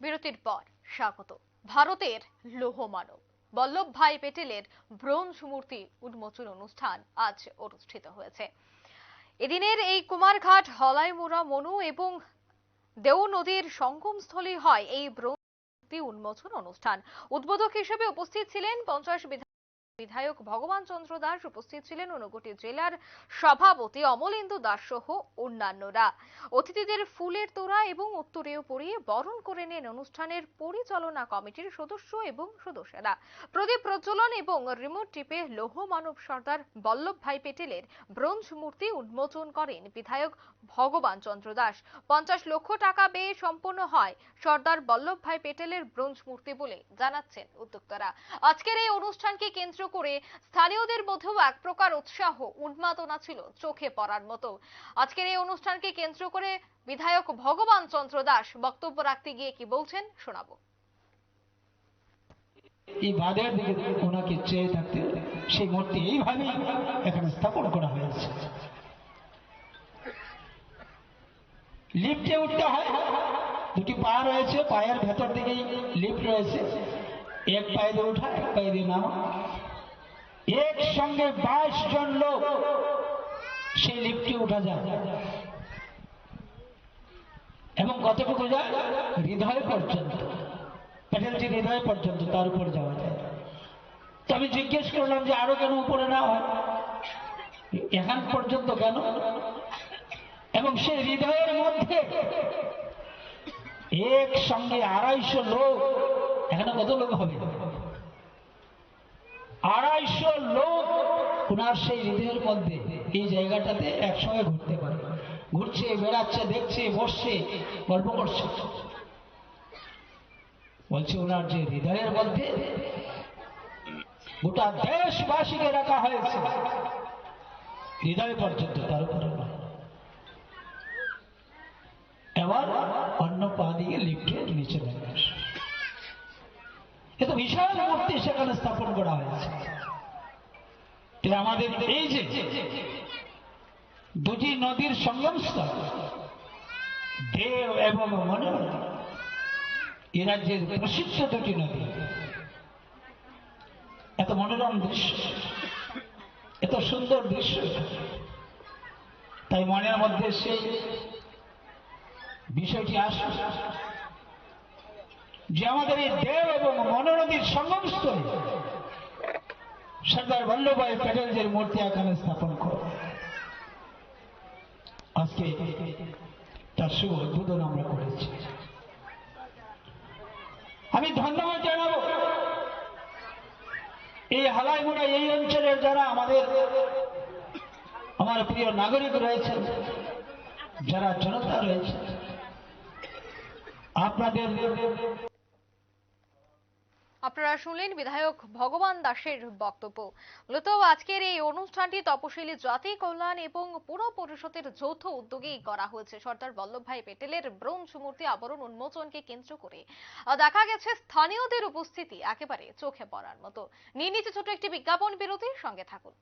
বিরতির পর স্বাগত। ভারতের লৌহ মানব বল্লভ ভাই পেটেলের ব্রোঞ্জ মূর্তি উন্মোচন অনুষ্ঠান আজ অনুষ্ঠিত হয়েছে। এদিনের এই কুমারঘাট হলাইমুরা মনু এবং দেও নদীর সঙ্গমস্থলী হয় এই ব্রোঞ্জ মূর্তি উন্মোচন অনুষ্ঠান। উদ্বোধক হিসেবে উপস্থিত ছিলেন পঞ্চাশ বিধায়ক ভগবান চন্দ্র দাস উপস্থিত ছিলেন ঊনকোটি জেলার সভাপতি অমলেন্দু দাস সহ অন্যান্যরা। অতিথিদের ফুলের তোড়া এবং উত্তরীয় পরিয়ে বরণ করে নেন অনুষ্ঠানের পরিচালনা কমিটির সদস্য এবং সদস্যরা। প্রদীপ প্রজ্বলন এবং রিমোট টিপে লৌহ মানব সর্দার বল্লভভাই পেটেলের ব্রোঞ্জ মূর্তি উন্মোচন করেন বিধায়ক ভগবান চন্দ্র দাস। পঞ্চাশ লক্ষ টাকা ব্যয়ে সম্পন্ন হয় সর্দার বল্লভভাই পেটেলের ব্রোঞ্জ মূর্তি বলে জানাচ্ছেন উদ্যোক্তারা। আজকের এই অনুষ্ঠানকে কেন্দ্র করে স্থানীয়দের মধ্যেও এক প্রকার উৎসাহ, উন্মাদনা ছিল চোখে পড়ার মতো। আজকের এই অনুষ্ঠানকে কেন্দ্র করে বিধায়ক ভগবান চন্দ্র দাস বক্তব্য রাখতে গিয়ে কি বলছেন শোনাবো। এই বাঁধের দিকে ওনাকে চেয়ে থাকতে সেই মূর্তি এইভাবেই এখানে স্থাপন করা হয়েছে। লিফটে উঠতে হয়, দুটি পা রয়েছে, পায়ের ভেতর দিকেই লিফট রয়েছে। এক পায়ে দিয়ে উঠা, এক পায়ে দিয়ে নামা। একসঙ্গে বাইশ জন লোক, সেই লিফটে উঠা যায়। এবং কতটুকু যায়? হৃদয় পর্যন্ত। প্যাটেলটি হৃদয় পর্যন্ত তার উপর যাওয়া যায়। তো আমি জিজ্ঞেস করলাম যে আরও কেন উপরে না হয়? এখান পর্যন্ত কেন? এবং সে হৃদয়ের মধ্যে এক সঙ্গে আড়াইশো লোক, এখানে কত লোক হবে? আড়াইশো লোক ওনার সেই হৃদয়ের মধ্যে এই জায়গাটাতে একসঙ্গে ঘুরতে পারে। ঘুরছে, বেড়াচ্ছে, দেখছে, বসছে, গল্প করছে। বলছে ওনার যে হৃদয়ের মধ্যে গোটা দেশবাসীকে রাখা হয়েছে, হৃদয় পর্যন্ত তার উপরে এবার অন্য পা দিয়ে লিফটে নিচে নেমে এত বিশাল মূর্তি সেখানে স্থাপন করা হয়েছে। আমাদের এই যে দুটি নদীর সঙ্গমস্থল দেব এবং মনোরম এ রাজ্যের প্রসিদ্ধ দুটি নদী, এত মনোরম দৃশ্য, এত সুন্দর দৃশ্য, তাই মনের মধ্যে সেই বিষয়টি আসে। যে আমাদের এই দেব এবং মনোনদীর সঙ্গমস্থলে সর্দার বল্লভভাই প্যাটেলজির মূর্তি এখানে স্থাপন করো। আজকে তার শুভ উদ্বোধন আমরা করেছি। আমি ধন্যবাদ জানাব এই হালাইমুড়া এই অঞ্চলের যারা আমাদের আমার প্রিয় নাগরিক রয়েছেন, যারা জনতা রয়েছে আপনাদের আপনারা শুনলেন বিধায়ক ভগবান দাসের বক্তব্য। মূলত আজকের এই অনুষ্ঠানটি তপশিলি জাতি কল্যাণ এবং পুর পরিষদের যৌথ উদ্যোগে করা হয়েছে। সর্দার বল্লভভাই পেটেলের ব্রোঞ্জ মূর্তি আবরণ উন্মোচনকে কেন্দ্র করে। দেখা গেছে স্থানীয়দের উপস্থিতি একেবারে চোখে পড়ার মতো। নিয়ে নিচে ছোট একটি বিজ্ঞাপন বিরতির সঙ্গে থাকুন।